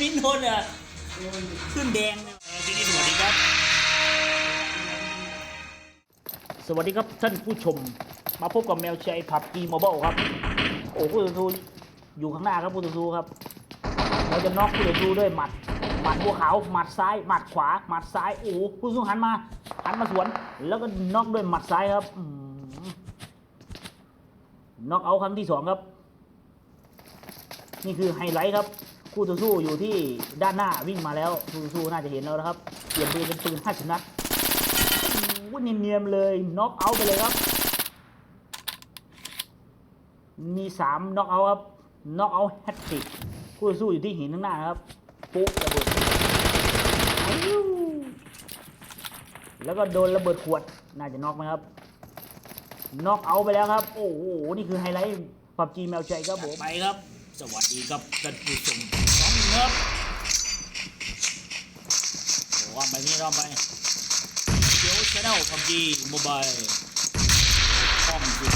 นโดนอะขึ้นแดงเลยเออทีนี้สวัสดีครับ สวัสดีครับท่านผู้ชม มาพบกับแมวชัยผับกีมอเบิลครับ โอ้ผู้ต่อสู้อยู่ข้างหน้าครับผู้ต่อสู้ครับ เราจะน็อกผู้ต่อสู้ด้วยหมัด หมัดบัวขาวหมัดซ้าย หมัดขวา หมัดซ้าย โอ้โหผู้ต่อสู้หันมา หันมาสวน แล้วก็น็อกด้วยหมัดซ้ายครับอืมน็อกเอาท์ครั้งที่สองครับ นี่คือไฮไลท์ครับ คู่ต่อสู้อยู่ที่ด้านหน้าวิ่งมาแล้วคู่ต่อสู้น่าจะเห็นแล้วนะครับเปลี่ยนปืนเป็นปืนห้าสิบนัดโอ้โหเนียนๆเลยน็อกเอาท์ไปเลยครับ มีสามน็อกเอาท์ครับน็อกเอาท์แฮตติกคู่ต่อสู้อยู่ที่หินข้างหน้าครับปุ๊บระเบิดแล้วก็โดนระเบิดขวดน่าจะน็อกไหมครับน็อกเอาท์ไปแล้วครับ โอ้โหนี่คือไฮไลท์ปับจีแมวใจครับผมไปครับ สวัสดีครับท่านผู้ชมสองนึ่งครับโอ้ว่าไปนี่รอบไปเดี๋ยวชแนลปับจีโมบายคอมดู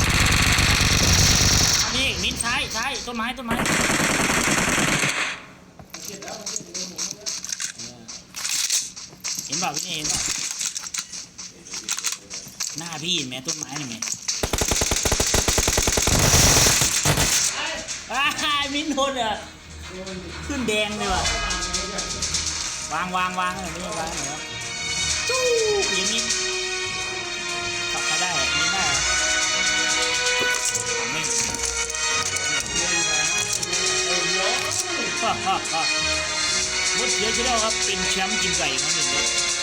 อันนี้มิดซ้ายซ้ายต้นไม้ต้นไม้เห็นเปล่าพี่นี่เห็นเปล่าหน้าพี่เห็นไหมต้นไม้เห็นไหม อ่า มิ้นโดนอะขึ้นแดงเลยว่ะวางวางวางเลยไม่ใช่วางเหรอจู้อย่างนี้ตัดใครได้อะมิ้นได้ไม่ฮ่าฮ่าฮ่ามุดเสียชแนลครับ เป็นแชมป์กินไก่ครั้งหนึ่งเออ